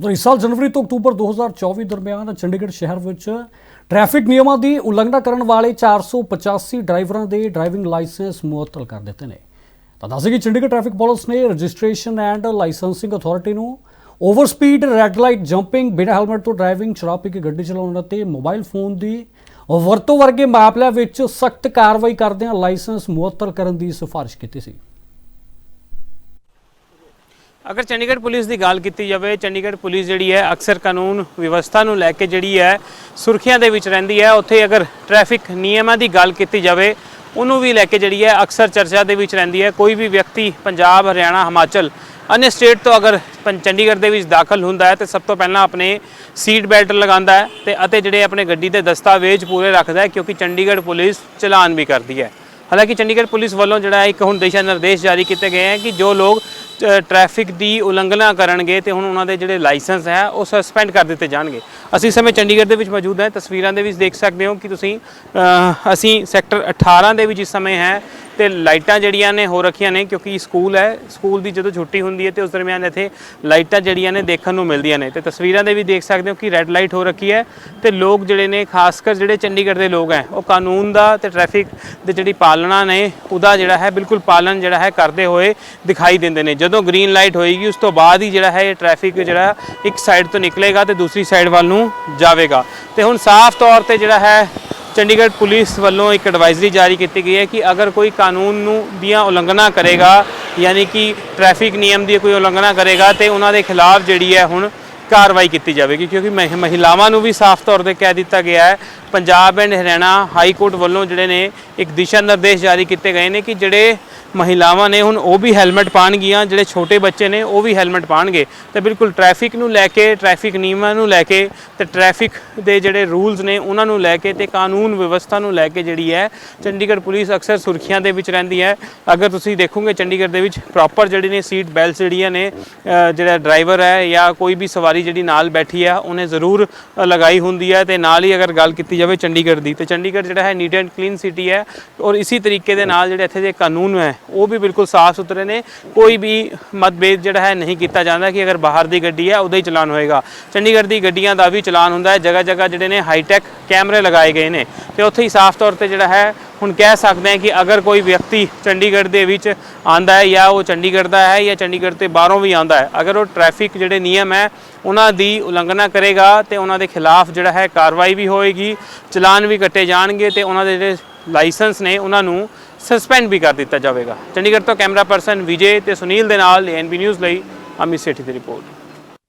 ਤਾਂ ਇਸ ਸਾਲ ਜਨਵਰੀ ਤੋਂ ਅਕਤੂਬਰ 2024 ਦਰਮਿਆਨ ਚੰਡੀਗੜ੍ਹ ਸ਼ਹਿਰ ਵਿੱਚ ਟ੍ਰੈਫਿਕ ਨਿਯਮਾਂ ਦੀ ਉਲੰਘਣਾ ਕਰਨ ਵਾਲੇ 485 ਡਰਾਈਵਰਾਂ ਦੇ ਡਰਾਈਵਿੰਗ ਲਾਇਸੈਂਸ ਮੁਅੱਤਲ ਕਰ ਦਿੱਤੇ ਨੇ। ਤਾਂ ਦੱਸੇ ਕਿ ਚੰਡੀਗੜ੍ਹ ਟ੍ਰੈਫਿਕ ਪੁਲਿਸ ਨੇ ਰਜਿਸਟ੍ਰੇਸ਼ਨ ਐਂਡ ਲਾਇਸੈਂਸਿੰਗ ਅਥਾਰਟੀ ਨੂੰ over speed red light jumping, ਬਿਨਾਂ ਹੈਲਮਟ ਤੋਂ ਡਰਾਈਵਿੰਗ, ਸ਼ਰਾਬ ਪੀ ਕੇ ਗੱਡੀ ਚਲਾਉਣ ਅਤੇ ਮੋਬਾਈਲ ਫੋਨ ਦੀ ਵਰਤੋਂ ਵਰਗੇ ਮਾਮਲਿਆਂ ਵਿੱਚ ਸਖਤ ਕਾਰਵਾਈ ਕਰਦਿਆਂ ਲਾਇਸੈਂਸ ਮੁਅੱਤਲ ਕਰਨ ਦੀ ਸਿਫਾਰਿਸ਼ ਕੀਤੀ ਸੀ। ਅਗਰ ਚੰਡੀਗੜ੍ਹ ਪੁਲਿਸ ਦੀ ਗੱਲ ਕੀਤੀ ਜਾਵੇ, ਚੰਡੀਗੜ੍ਹ ਪੁਲਿਸ ਜਿਹੜੀ ਹੈ ਅਕਸਰ ਕਾਨੂੰਨ ਵਿਵਸਥਾ ਨੂੰ ਲੈ ਕੇ ਜਿਹੜੀ ਹੈ ਸੁਰਖੀਆਂ ਦੇ ਵਿੱਚ ਰਹਿੰਦੀ ਹੈ। ਉੱਥੇ ਅਗਰ ਟ੍ਰੈਫਿਕ ਨਿਯਮਾਂ ਦੀ ਗੱਲ ਕੀਤੀ ਜਾਵੇ, ਉਹਨੂੰ ਵੀ ਲੈ ਕੇ ਜਿਹੜੀ ਹੈ ਅਕਸਰ ਚਰਚਾ ਦੇ ਵਿੱਚ ਰਹਿੰਦੀ ਹੈ। ਕੋਈ ਵੀ ਵਿਅਕਤੀ ਪੰਜਾਬ, ਹਰਿਆਣਾ, ਹਿਮਾਚਲ ਅਨੇ ਸਟੇਟ ਤੋਂ ਅਗਰ ਪੰ- ਚੰਡੀਗੜ੍ਹ ਦੇ ਵਿੱਚ ਦਾਖਲ ਹੁੰਦਾ ਹੈ, ਤੇ ਸਭ ਤੋਂ ਪਹਿਲਾਂ ਆਪਣੇ ਸੀਟ ਬੈਲਟ ਲਗਾਉਂਦਾ ਹੈ ਤੇ ਅਤੇ ਜਿਹੜੇ ਆਪਣੇ ਗੱਡੀ ਦੇ ਦਸਤਾਵੇਜ਼ ਪੂਰੇ ਰੱਖਦਾ ਹੈ, ਕਿਉਂਕਿ ਚੰਡੀਗੜ੍ਹ ਪੁਲਿਸ ਚਲਾਨ ਵੀ ਕਰਦੀ ਹੈ। ਹਾਲਾਂਕਿ ਚੰਡੀਗੜ੍ਹ ਪੁਲਿਸ ਵੱਲੋਂ ਜਿਹੜਾ ਇੱਕ ਹੁਣ ਦਿਸ਼ਾ ਨਿਰਦੇਸ਼ ਜਾਰੀ ਕੀਤੇ ਗਏ ਹੈ ਕਿ ਜੋ ਲੋਕ ਟ੍ਰੈਫਿਕ ਦੀ ਉਲੰਘਣਾ ਕਰਨਗੇ ਤੇ ਹੁਣ ਉਹਨਾਂ ਦੇ ਜਿਹੜੇ ਲਾਇਸੈਂਸ ਹੈ, ਉਹ ਸਸਪੈਂਡ ਕਰ ਦਿੱਤੇ ਜਾਣਗੇ। ਅਸੀਂ ਇਸ ਸਮੇਂ ਚੰਡੀਗੜ੍ਹ ਦੇ ਵਿੱਚ ਮੌਜੂਦ ਹਾਂ, ਤਸਵੀਰਾਂ ਦੇ ਵਿੱਚ ਦੇਖ ਸਕਦੇ ਹੋ ਕਿ ਤੁਸੀਂ ਅਸੀਂ ਸੈਕਟਰ 18 ਦੇ ਵਿੱਚ ਇਸ ਸਮੇਂ ਹੈ ਤੇ ਲਾਈਟਾਂ ਜਿਹੜੀਆਂ ਨੇ ਹੋ ਰੱਖੀਆਂ ਨੇ, ਕਿਉਂਕਿ ਸਕੂਲ ਹੈ, ਸਕੂਲ ਦੀ ਜਦੋਂ ਛੁੱਟੀ ਹੁੰਦੀ ਹੈ ਤੇ ਉਸ ਦਰਮਿਆਨ ਇੱਥੇ ਲਾਈਟਾਂ ਜਿਹੜੀਆਂ ਨੇ ਦੇਖਣ ਨੂੰ ਮਿਲਦੀਆਂ ਨੇ। ਤੇ ਤਸਵੀਰਾਂ ਦੇ ਵੀ ਦੇਖ ਸਕਦੇ ਹੋ ਕਿ ਰੈੱਡ ਲਾਈਟ ਹੋ ਰੱਖੀ ਹੈ ਤੇ ਲੋਕ ਜਿਹੜੇ ਨੇ ਖਾਸ ਕਰ ਜਿਹੜੇ ਚੰਡੀਗੜ੍ਹ ਦੇ ਲੋਕ ਹੈ, ਉਹ ਕਾਨੂੰਨ ਦਾ ਤੇ ਟ੍ਰੈਫਿਕ ਦੀ ਜਿਹੜੀ ਪਾਲਣਾ ਨੇ, ਉਹਦਾ ਜਿਹੜਾ ਹੈ, ਬਿਲਕੁਲ ਪਾਲਣ ਜਿਹੜਾ ਹੈ ਕਰਦੇ ਹੋਏ ਦਿਖਾਈ ਦਿੰਦੇ ਨੇ। ਜਦੋਂ ਗ੍ਰੀਨ ਲਾਈਟ ਹੋਏਗੀ, ਉਸ ਤੋਂ ਬਾਅਦ ਹੀ ਜਿਹੜਾ ਹੈ ਇਹ ਟ੍ਰੈਫਿਕ ਜਿਹੜਾ ਇੱਕ ਸਾਈਡ ਤੋਂ ਨਿਕਲੇਗਾ ਤੇ ਦੂਸਰੀ ਸਾਈਡ ਵੱਲ ਨੂੰ ਜਾਵੇਗਾ। ਤੇ ਹੁਣ ਸਾਫ਼ ਤੌਰ ਤੇ ਜਿਹੜਾ ਹੈ ਚੰਡੀਗੜ੍ਹ ਪੁਲਿਸ ਵੱਲੋਂ ਇੱਕ ਐਡਵਾਈਜ਼ਰੀ ਜਾਰੀ ਕੀਤੀ ਗਈ ਹੈ ਕਿ ਅਗਰ ਕੋਈ ਕਾਨੂੰਨ ਨੂੰ ਦੀਆਂ ਉਲੰਘਣਾ ਕਰੇਗਾ, ਯਾਨੀ ਕਿ ਟ੍ਰੈਫਿਕ ਨਿਯਮ ਦੀ ਕੋਈ ਉਲੰਘਣਾ ਕਰੇਗਾ, ਤੇ ਉਹਨਾਂ ਦੇ ਖਿਲਾਫ ਜਿਹੜੀ ਹੈ ਹੁਣ ਕਾਰਵਾਈ ਕੀਤੀ ਜਾਵੇਗੀ ਕਿਉਂਕਿ ਮਹਿ- ਮਹਿਲਾਵਾਂ ਨੂੰ ਵੀ ਸਾਫ਼ ਤੌਰ ਤੇ ਕਹਿ ਦਿੱਤਾ ਗਿਆ ਹੈ। Punjab and Haryana high court ਵੱਲੋਂ ਜਿਹੜੇ ਨੇ ਇੱਕ ਦਿਸ਼ਾ ਨਿਰਦੇਸ਼ ਜਾਰੀ ਕੀਤੇ ਗਏ ਨੇ ਕਿ ਜਿਹੜੇ ਮਹਿਲਾਵਾਂ ਨੇ ਹੁਣ ਉਹ ਵੀ ਹੈਲਮਟ ਪਾਣਗੀਆਂ ਜਿਹੜੇ ਛੋਟੇ ਬੱਚੇ ਨੇ ਉਹ ਵੀ ਹੈਲਮਟ ਪਾਣਗੇ। ਤੇ ਬਿਲਕੁਲ ਟ੍ਰੈਫਿਕ ਨੂੰ ਲੈ ਕੇ ਟ੍ਰੈਫਿਕ ਨਿਯਮਾਂ ਨੂੰ ਲੈ ਕੇ ਤੇ ਟ੍ਰੈਫਿਕ ਦੇ ਜਿਹੜੇ ਰੂਲਸ ਨੇ ਉਹਨਾਂ ਨੂੰ ਲੈ ਕੇ ਤੇ ਕਾਨੂੰਨ ਵਿਵਸਥਾ ਨੂੰ ਲੈ ਕੇ ਜਿਹੜੀ ਹੈ ਚੰਡੀਗੜ੍ਹ ਪੁਲਿਸ ਅਕਸਰ ਸੁਰਖੀਆਂ ਦੇ ਵਿੱਚ ਰਹਿੰਦੀ ਹੈ। ਅਗਰ ਤੁਸੀਂ ਦੇਖੋਗੇ ਚੰਡੀਗੜ੍ਹ ਦੇ ਵਿੱਚ ਪ੍ਰੋਪਰ ਜਿਹੜੀ ਨੇ ਸੀਟ ਬੈਲਟਸ ਜਿਹੜੀਆਂ ਨੇ ਅ, ਜਿਹੜਾ ਡਰਾਈਵਰ ਹੈ ਜਾਂ ਕੋਈ ਵੀ ਸਵਾਰੀ ਜਿਹੜੀ ਨਾਲ ਬੈਠੀ ਆ, ਉਹਨੇ ਜ਼ਰੂਰ ਲਗਾਈ ਹੁੰਦੀ ਹੈ ਤੇ ਨਾਲ ਹੀ ਅਗਰ ਗੱਲ ਕੀਤੀ ਜਾਵੇ ਚੰਡੀਗੜ੍ਹ ਦੀ, ਤੇ ਚੰਡੀਗੜ੍ਹ ਜਿਹੜਾ ਹੈ ਨੀਟ ਐਂਡ ਕਲੀਨ ਸਿਟੀ ਹੈ ਔਰ ਇਸੇ ਤਰੀਕੇ ਦੇ ਨਾਲ ਜਿਹੜੇ ਇੱਥੇ ਦੇ ਕਾਨੂੰਨ ਹੈ, ਉਹ ਵੀ ਬਿਲਕੁਲ ਸਾਫ਼ ਸੁਥਰੇ ਨੇ, ਕੋਈ ਵੀ ਮਤਭੇਦ ਜਿਹੜਾ ਹੈ ਨਹੀਂ ਕੀਤਾ ਜਾਂਦਾ ਕਿ ਅਗਰ ਬਾਹਰ ਦੀ ਗੱਡੀ ਹੈ, ਉਹਦਾ ਹੀ ਚਲਾਨ ਹੋਏਗਾ। ਚੰਡੀਗੜ੍ਹ ਦੀ ਗੱਡੀਆਂ ਦਾ ਵੀ ਚਲਾਨ ਹੁੰਦਾ ਹੈ ਜਗ੍ਹਾ ਜਗ੍ਹਾ ਜਿਹੜੇ ਨੇ ਹਾਈਟੈਕ ਕੈਮਰੇ ਲਗਾਏ ਗਏ ਨੇ, ਤੇ ਉੱਥੇ ਹੀ ਸਾਫ਼ ਤੌਰ ਤੇ ਜਿਹੜਾ ਹੈ ਹੁਣ ਕਹਿ ਸਕਦੇ ਹਾਂ ਕਿ ਅਗਰ ਕੋਈ ਵਿਅਕਤੀ ਚੰਡੀਗੜ੍ਹ ਦੇ ਵਿੱਚ ਆਂਦਾ ਹੈ ਜਾਂ ਉਹ ਚੰਡੀਗੜ੍ਹ ਦਾ ਹੈ ਜਾਂ ਚੰਡੀਗੜ੍ਹ ਤੇ ਬਾਹਰੋਂ ਵੀ ਆਂਦਾ ਹੈ, ਅਗਰ ਉਹ ਟ੍ਰੈਫਿਕ ਜਿਹੜੇ ਨਿਯਮ ਹੈ, ਉਹਨਾਂ ਦੀ ਉਲੰਘਣਾ ਕਰੇਗਾ ਤੇ ਉਹਨਾਂ ਦੇ ਖਿਲਾਫ ਜਿਹੜਾ ਹੈ ਕਾਰਵਾਈ ਵੀ ਹੋਏਗੀ, ਚਲਾਨ ਵੀ ਕੱਟੇ ਜਾਣਗੇ ਤੇ ਉਹਨਾਂ ਦੇ ਜਿਹੜੇ ਲਾਇਸੈਂਸ ਨੇ ਉਹਨਾਂ ਨੂੰ ਸਸਪੈਂਡ ਵੀ ਕਰ ਦਿੱਤਾ ਜਾਵੇਗਾ। ਚੰਡੀਗੜ੍ਹ ਤੋਂ ਕੈਮਰਾ ਪਰਸਨ ਵਿਜੇ ਤੇ ਸੁਨੀਲ ਦੇ ਨਾਲ ਐਨਬੀ ਨਿਊਜ਼ ਲਈ ਅਮਿਤ ਸੇਠੀ ਦੀ ਰਿਪੋਰਟ।